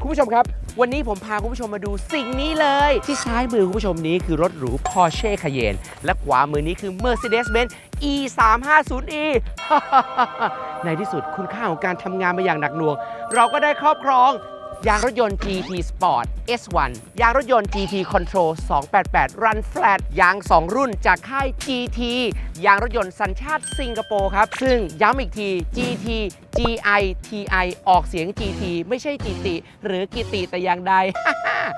คุณผู้ชมครับ วันนี้ผมพาคุณผู้ชมมาดูสิ่งนี้เลย ที่ซ้ายมือคุณผู้ชมนี้คือรถหรู Porsche Cayenne และขวามือนี้คือ Mercedes-Benz E 3 5 0 E ในที่สุดคุณค่าของการทำงานมาอย่างหนักหน่วง เราก็ได้ครอบครอง ยางรถยนต์ GT Sport S1 ยางรถยนต์ GT Control 288 Run Flat ยาง 2 รุ่นจากค่าย GT ยางรถยนต์สัญชาติสิงคโปร์ครับ ซึ่งย้ำอีกที GT GI TI ออกเสียง GT ไม่ใช่จิติ หรือกิติแต่อย่างใด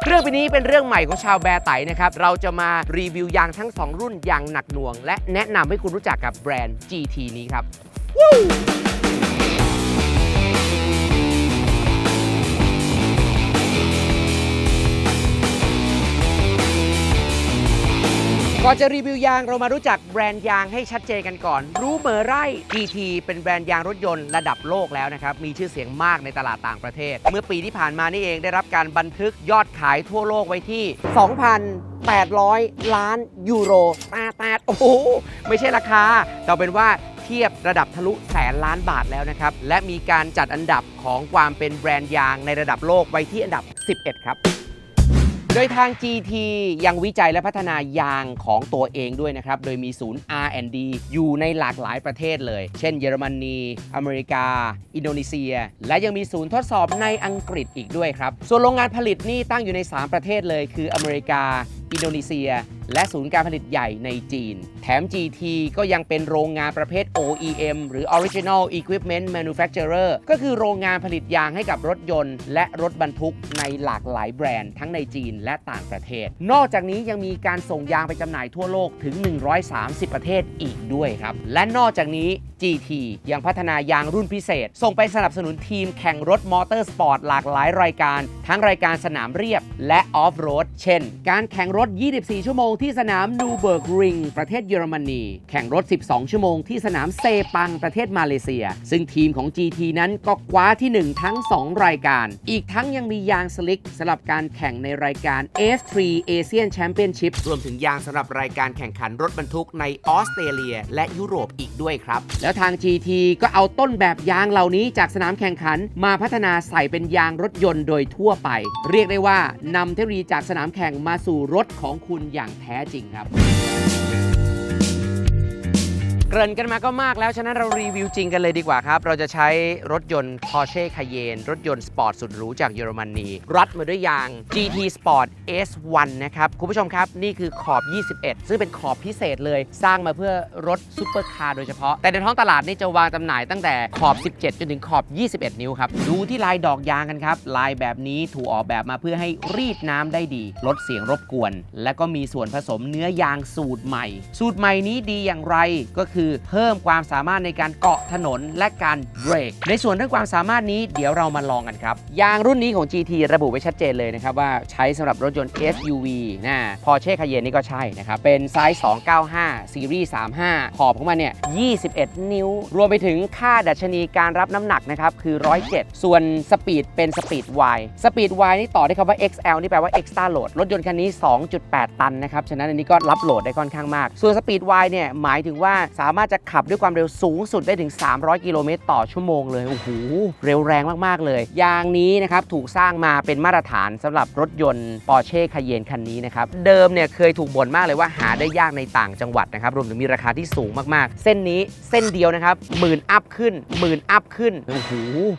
เรื่องปีนี้เป็นเรื่องใหม่ของชาวแบร์ไตนะครับ เราจะมารีวิวยางทั้ง 2 รุ่นอย่างหนักหน่วง และแนะนำให้คุณรู้จักกับแบรนด์ GT นี้ครับ ก่อนจะรีวิวยางเรามารู้จักแบรนด์ยางให้ชัดเจนกันก่อน รู้เมอร์ไร GT เป็นแบรนด์ยางรถยนต์ระดับโลกแล้วนะครับ มีชื่อเสียงมากในตลาดต่างประเทศ เมื่อปีที่ผ่านมานี่เองได้รับการบันทึกยอดขายทั่วโลกไว้ที่ 2,800 ล้านยูโรตาตาโอ้โห ไม่ใช่ราคาแต่เป็นว่าเทียบระดับทะลุแสนล้านบาทแล้วนะครับ และมีการจัดอันดับของความเป็นแบรนด์ยางในระดับโลกไว้ที่อันดับ 11 ครับ โดยทาง GT ยังวิจัยและพัฒนายางของตัวเองด้วยนะครับ โดยมีศูนย์ R&D อยู่ในหลากหลายประเทศเลย เช่นเยอรมนี อเมริกา อินโดนีเซีย และยังมีศูนย์ทดสอบในอังกฤษอีกด้วยครับ ส่วนโรงงานผลิตนี่ตั้งอยู่ใน 3 ประเทศเลย คืออเมริกา อินโดนีเซีย และศูนย์การผลิตใหญ่ในจีน แถม GT ก็ยังเป็นโรงงานประเภท OEM หรือ Original Equipment Manufacturer ก็คือโรงงานผลิตยางให้กับรถยนต์ และรถบรรทุกในหลากหลายแบรนด์ทั้งในจีนและต่างประเทศ นอกจากนี้ยังมีการส่งยางไปจำหน่ายทั่วโลกถึง 130 ประเทศอีกด้วยครับ และนอกจากนี้ GT ยังพัฒนายางรุ่นพิเศษ ส่งไปสนับสนุนทีมแข่งรถมอเตอร์สปอร์ตหลากหลายรายการ ทั้งรายการสนามเรียบและออฟโรดเช่น การแข่งรถ 24 ชั่วโมงที่สนามนูเบิร์กริง ประเทศเยอรมนี แข่งรถ 12 ชั่วโมงที่สนามเซปังประเทศมาเลเซีย ซึ่งทีมของ GT นั้นก็คว้าที่ 1 ทั้ง 2 รายการ อีกทั้งยังมียางสลิกสำหรับการแข่งในรายการ F3 Asian Championship รวมถึงยางสำหรับรายการแข่งขันรถบรรทุกในออสเตรเลีย และยุโรปอีกด้วยครับ แล้วทาง GT ก็เอาต้นแบบยางเหล่านี้จากสนามแข่งขัน มาพัฒนาใส่เป็นยางรถยนต์โดยทั่วไป เรียกได้ว่านำเทคโนโลยีจากสนามแข่งมาสู่รถของคุณอย่างแท้แท้จริงครับ เกริ่นกันมาก็มากแล้ว ฉะนั้นเรารีวิวจริงกันเลยดีกว่าครับ เราจะใช้รถยนต์ Porsche Cayenne รถยนต์สปอร์ตสุดหรูจากเยอรมนี รัดมาด้วยยาง GT Sport S1 นะครับ คุณผู้ชมครับ นี่คือขอบ 21 ซึ่งเป็นขอบพิเศษเลย สร้างมาเพื่อรถซุปเปอร์คาร์โดยเฉพาะ แต่ในท้องตลาดนี่จะวางจำหน่ายตั้งแต่ขอบ 17 จนถึงขอบ 21 นิ้วครับ ดูที่ลายดอกยางกันครับ ลายแบบนี้ถูกออกแบบมาเพื่อให้รีดน้ำได้ดี ลดเสียงรบกวน และก็มีส่วนผสมเนื้อยางสูตรใหม่ สูตรใหม่นี้ดีอย่างไรก็คือเพิ่มความสามารถในการเกาะถนนและการเบรก ในส่วนเรื่องความสามารถนี้เดี๋ยวเรามาลองกันครับ ยางรุ่นนี้ของ GT ระบุไว้ชัดเจนเลยนะครับ ว่าใช้สำหรับรถยนต์ SUV นะ Porsche Cayenne นี่ก็ใช่นะครับ เป็นไซส์ 295 ซีรีส์ 35 ขอบของมันเนี่ย 21 นิ้ว รวมไปถึงค่าดัชนีการรับน้ำหนักนะครับ คือ 107 ส่วนสปีดเป็นสปีด Y สปีด Y นี่ต่อได้คำว่า XL นี่แปลว่า Extra Load รถยนต์คันนี้ 2.8 ตันนะครับ ฉะนั้นอันนี้ก็รับโหลดได้ค่อนข้างมาก ส่วนสปีด Y เนี่ยหมายถึงว่าสามารถจะขับด้วยความเร็วสูงสุดได้ถึง 300 กิโลเมตรต่อชั่วโมงเลย โอ้โห เร็วแรงมากๆ เลย ยางนี้นะครับถูกสร้างมาเป็นมาตรฐานสำหรับรถยนต์ Porsche Cayenne คันนี้นะครับ เดิมเนี่ยเคยถูกบ่นมากเลยว่าหาได้ยากในต่างจังหวัดนะครับ รวมถึงมีราคาที่สูงมากๆ เส้นนี้เส้นเดียวนะครับหมื่นอัพขึ้นหมื่นอัพขึ้น โอ้โห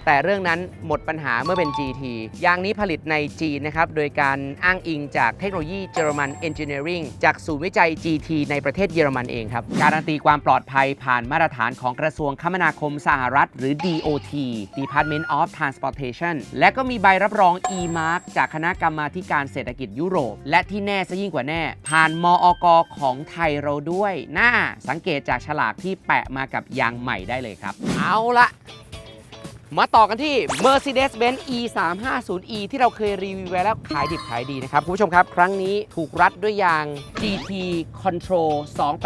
แต่เรื่องนั้นหมดปัญหาเมื่อเป็น GT ยางนี้ผลิตในจีนนะครับ โดยการอ้างอิงจากเทคโนโลยีเยอรมัน Engineering จากศูนย์วิจัย GT ในประเทศเยอรมันเองครับ การันตีความปลอดอดภัยผ่านมาตรฐานของกระทรวงคมนาคมสหรัฐ หรือ DOT Department of Transportation และก็มีใบรับรอง E-Mark จากคณะกรรมาการเศรษฐกิจยุโรป และที่แน่ซะยิ่งกว่าแน่ ผ่านมอกของไทยเราด้วย น่าสังเกตจากฉลากที่แปะมากับยางใหม่ได้เลยครับ เอาละ มาต่อกันที่ Mercedes-Benz E 3 5 0 E ที่เราเคยรีวิวไว้แล้วขายดิบขายดีนะครับ คุณผู้ชมครับ ครั้งนี้ถูกรัดด้วยยาง GT Control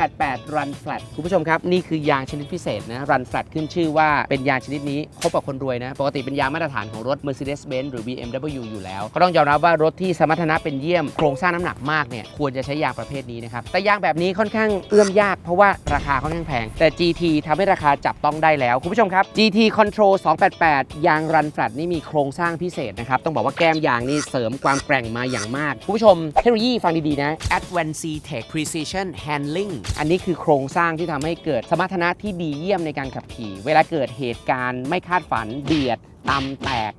288 Run Flat คุณผู้ชมครับ นี่คือยางชนิดพิเศษนะ Run Flat ขึ้นชื่อว่าเป็นยางชนิดนี้คบกับคนรวยนะ ปกติเป็นยางมาตรฐานของรถ Mercedes-Benz หรือ BMW อยู่แล้ว ก็ต้องยอมรับว่ารถที่สมรรถนะเป็นเยี่ยมโครงสร้างน้ำหนักมากเนี่ยควรจะใช้ยางประเภทนี้นะครับแต่ยางแบบนี้ค่อนข้างเอื้อมยากเพราะว่าราคาค่อนข้างแพงแต่ GT ทำให้ราคาจับต้องได้แล้วคุณผู้ชมครับ GT Control 288 288 ยางรันแฟลตนี่มีโครงสร้างพิเศษนะครับ ต้องบอกว่าแก้มยางนี่เสริมความแกร่งมาอย่างมากคุณผู้ชมเทคโนโลยีฟังดีๆนะ Advanced Tech Precision Handling อันนี้คือโครงสร้างที่ทำให้เกิดสมรรถนะที่ดีเยี่ยมในการขับขี่ เวลาเกิดเหตุการณ์ไม่คาดฝันเบียดตำแตก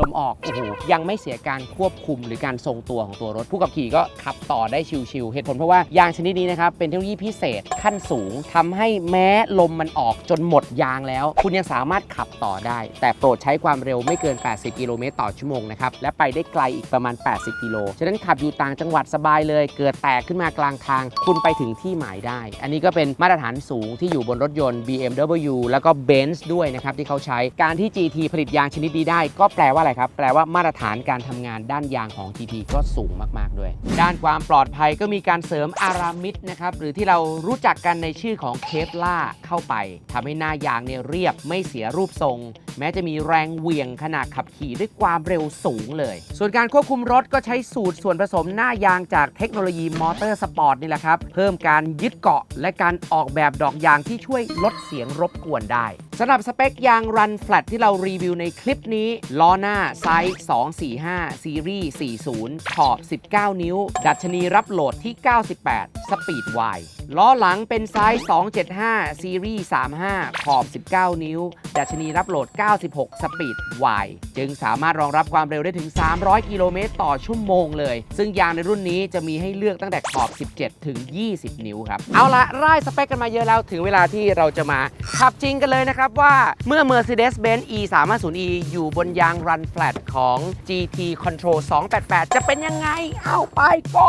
ลมออก โอ้โห ยังไม่เสียการควบคุมหรือการทรงตัวของตัวรถ ผู้ขับขี่ก็ขับต่อได้ชิวๆ เหตุผลเพราะว่ายางชนิดนี้นะครับ เป็นเทคโนโลยีพิเศษขั้นสูงทำให้แม้ลมมันออกจนหมดยางแล้ว คุณยังสามารถขับต่อได้ แต่โปรดใช้ความเร็วไม่เกิน 80 กิโลเมตรต่อชั่วโมงนะครับ และไปได้ไกลอีกประมาณ 80 กิโล ฉะนั้นขับอยู่ต่างจังหวัดสบายเลย เกิดแตกขึ้นมากลางทาง คุณไปถึงที่หมายได้ อันนี้ก็เป็นมาตรฐานสูงที่อยู่บนรถยนต์ BMW แล้วก็ Benz ด้วยนะครับที่เขาใช้ การที่ GT ผลิตยางชนิดนี้ได้ ก็แปลว่าว่าอะไรครับ แปลว่ามาตรฐานการทำงานด้านยางของ GT ก็สูงมากๆด้วย ด้านความปลอดภัยก็มีการเสริมอารามิดนะครับ หรือที่เรารู้จักกันในชื่อของเคฟล่าเข้าไปทำให้หน้ายางเนี่ยเรียบไม่เสียรูปทรง แม้จะมีแรงเหวี่ยงขณะขับขี่ด้วยความเร็วสูงเลย ส่วนการควบคุมรถก็ใช้สูตรส่วนผสมหน้ายางจากเทคโนโลยีมอเตอร์สปอร์ตนี่แหละครับ เพิ่มการยึดเกาะและการออกแบบดอกยางที่ช่วยลดเสียงรบกวนได้สำหรับสเปคยางรันแฟลตที่เรารีวิวในคลิปนี้ ล้อหน้าไซส์ 245 ซีรีส์ 40 ขอบ 19 นิ้ว ดัชนีรับโหลดที่ 98 สปีดไวล้อหลังเป็นไซส์ 275 ซีรีส์ 35 ขอบ 19 นิ้ว ดัชนีรับโหลด 96 สปีดไวจึงสามารถรองรับความเร็วได้ถึง 300 กิโลเมตรต่อชั่วโมงเลย ซึ่งยางในรุ่นนี้จะมีให้เลือกตั้งแต่ขอบ 17 ถึง 20 นิ้วครับ เอาละไล่สเปคกันมาเยอะแล้ว ถึงเวลาที่เราจะมาขับจริงกันเลยนะครับว่าเมื่อ Mercedes-Benz E 3 5 0 E อยู่บนยาง Run Flat ของ GT Control 288 จะเป็นยังไง เอาไป go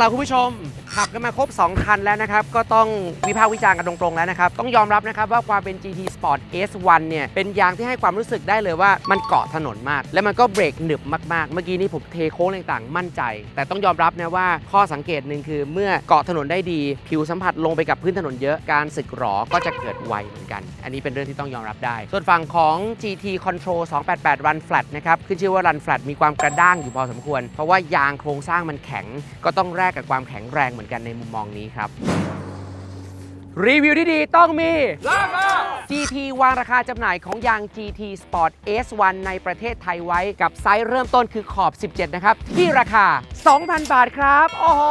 ล่ะคุณผู้ชม ขับกันมาครบ 2 คันแล้วนะครับ ก็ต้องวิพากษ์วิจารณ์กันตรงๆแล้วนะครับ ต้องยอมรับนะครับว่าความเป็น GT Sport S1 เนี่ย เป็นยางที่ให้ความรู้สึกได้เลยว่ามันเกาะถนนมาก และมันก็เบรกหนึบมากๆ เมื่อกี้นี้ผมเทโค้งต่างๆ มั่นใจ แต่ต้องยอมรับนะว่าข้อสังเกตหนึ่งคือเมื่อเกาะถนนได้ดี ผิวสัมผัสลงไปกับพื้นถนนเยอะการสึกหรอก็จะเกิดไวเหมือนกัน อันนี้เป็นเรื่องที่ต้องยอมรับได้ ส่วนฝั่งของ GT Control 288 Run Flat นะครับขึ้นชื่อว่า Run Flat มีความกระด้างอยู่พอสมควร เพราะว่ายางโครงสร้างมันแข็งก็ต้องแลกกับความแข็งแรงเหมือนกันในมุมมองนี้ครับ รีวิวที่ดีต้องมี GT วางราคาจำหน่ายของยาง GT Sport S1 ในประเทศไทยไว้กับไซส์เริ่มต้นคือขอบ 17 นะครับ ที่ราคา 2,000 บาทครับโอ้โห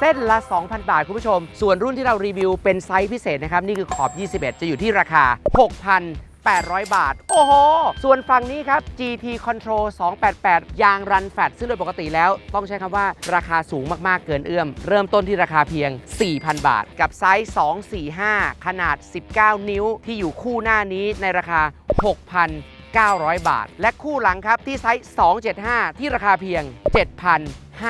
เส้นละ 2,000 บาท คุณผู้ชม ส่วนรุ่นที่เรารีวิวเป็นไซส์พิเศษนะครับ นี่คือขอบ 21 จะอยู่ที่ราคา 6,000 800 บาท โอ้โห ส่วนฝั่งนี้ครับ GT Control 288 ยางรันแฟตซึ่งโดยปกติแล้ว ต้องใช้คำว่าราคาสูงมากๆเกินเอื้อม เริ่มต้นที่ราคาเพียง 4,000 บาท กับไซส์ 245 ขนาด 19 นิ้วที่อยู่คู่หน้านี้ในราคา6,900 บาท และคู่หลังครับที่ไซส์ 275 ที่ราคาเพียง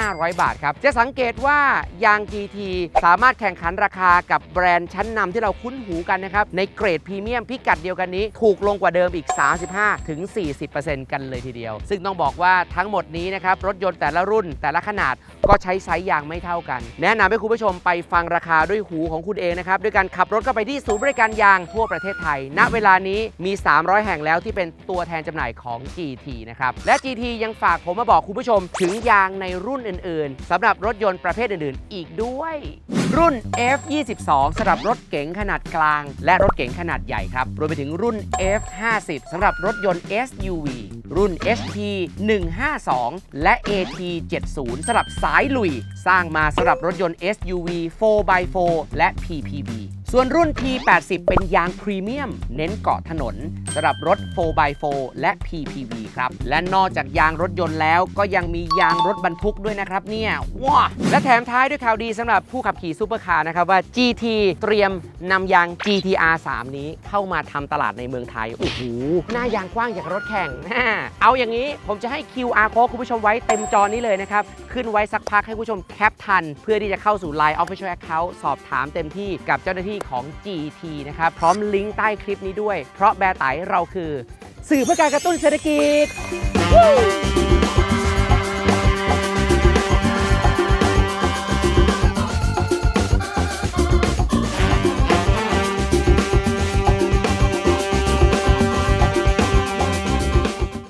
500 บาทครับ จะสังเกตว่ายาง GT สามารถแข่งขันราคากับแบรนด์ชั้นนำที่เราคุ้นหูกันนะครับ ในเกรดพรีเมียมพิกัดเดียวกันนี้ ถูกลงกว่าเดิมอีก 35ถึง40%กันเลยทีเดียว ซึ่งต้องบอกว่าทั้งหมดนี้นะครับ รถยนต์แต่ละรุ่นแต่ละขนาดก็ใช้ไซส์ยางไม่เท่ากัน แนะนำให้คุณผู้ชมไปฟังราคาด้วยหูของคุณเองนะครับด้วยการขับรถเข้าไปที่ศูนย์บริการยางทั่วประเทศไทย ณ เวลานี้มี 300 แห่งแล้วที่เป็นตัวแทนจำหน่ายของ GT นะครับและ GT ยังฝากผมมาบอกคุณผู้ชมถึงยางในรุ่นอื่นๆสำหรับรถยนต์ประเภทอื่นๆ อีกด้วย รุ่น F22 สำหรับรถเก๋งขนาดกลาง และรถเก๋งขนาดใหญ่ครับรวมไปถึงรุ่น F50 สำหรับรถยนต์ SUV รุ่น ST 152 และ AT 70สำหรับสายลุย สร้างมาสำหรับรถยนต์ SUV 4x4 และ PPV ส่วนรุ่น P80 เป็นยางพรีเมียม เน้นเกาะถนนสำหรับรถ 4x4 และ PPV ครับ และนอกจากยางรถยนต์แล้วก็ยังมียางรถบรรทุกด้วยนะครับเนี่ยว้าและแถมท้ายด้วยข่าวดีสำหรับผู้ขับขี่ซูเปอร์คาร์นะครับว่า GT เตรียมนำยาง GTR 3 นี้เข้ามาทำตลาดในเมืองไทย โอ้โห หน้ายางกว้างอย่างรถแข่ง เอาอย่างนี้ผมจะให้ QR code คุณผู้ชมไว้เต็มจอนี้เลยนะครับ ขึ้นไว้สักพักให้คุณผู้ชมแคปทัน เพื่อที่จะเข้าสู่ Line Official Account สอบถามเต็มที่กับเจ้าหน้าที่ของ GT นะครับพร้อมลิงก์ใต้คลิปนี้ด้วย เพราะแบร์ไตเราคือ สื่อเพื่อการกระตุ้นเศรษฐกิจ